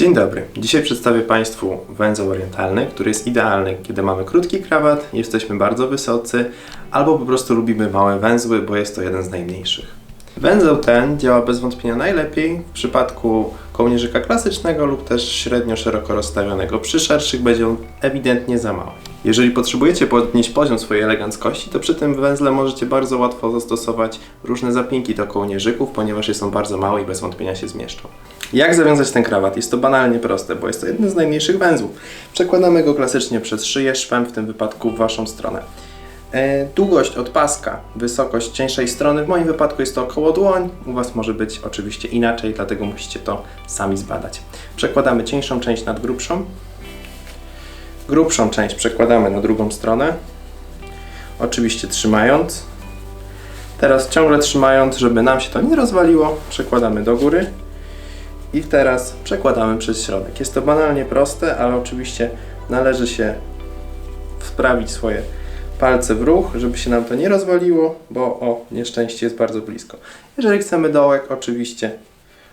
Dzień dobry. Dzisiaj przedstawię Państwu węzeł orientalny, który jest idealny, kiedy mamy krótki krawat, jesteśmy bardzo wysocy, albo po prostu lubimy małe węzły, bo jest to jeden z najmniejszych. Węzeł ten działa bez wątpienia najlepiej w przypadku kołnierzyka klasycznego lub też średnio szeroko rozstawionego. Przy szerszych będzie on ewidentnie za mały. Jeżeli potrzebujecie podnieść poziom swojej eleganckości, to przy tym węzle możecie bardzo łatwo zastosować różne zapinki do kołnierzyków, ponieważ jest on bardzo mały i bez wątpienia się zmieszczą. Jak zawiązać ten krawat? Jest to banalnie proste, bo jest to jeden z najmniejszych węzłów. Przekładamy go klasycznie przez szyję, szwem w tym wypadku w Waszą stronę. E, Długość od paska, wysokość cieńszej strony, w moim wypadku jest to około dłoń, u Was może być oczywiście inaczej, dlatego musicie to sami zbadać. Przekładamy cieńszą część nad grubszą, grubszą część przekładamy na drugą stronę, oczywiście trzymając. Teraz ciągle trzymając, żeby nam się to nie rozwaliło, przekładamy do góry i teraz przekładamy przez środek. Jest to banalnie proste, ale oczywiście należy się wprawić swoje palce w ruch, żeby się nam to nie rozwaliło, bo o nieszczęście jest bardzo blisko. Jeżeli chcemy dołek, oczywiście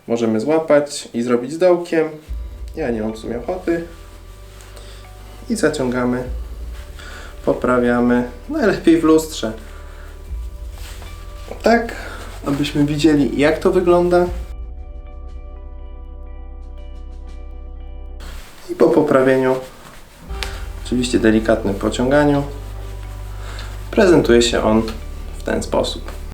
możemy złapać i zrobić z dołkiem. Ja nie mam w sumie ochoty. I zaciągamy, poprawiamy, najlepiej w lustrze. Tak, abyśmy widzieli jak to wygląda. I po poprawieniu, oczywiście delikatnym pociąganiu, prezentuje się on w ten sposób.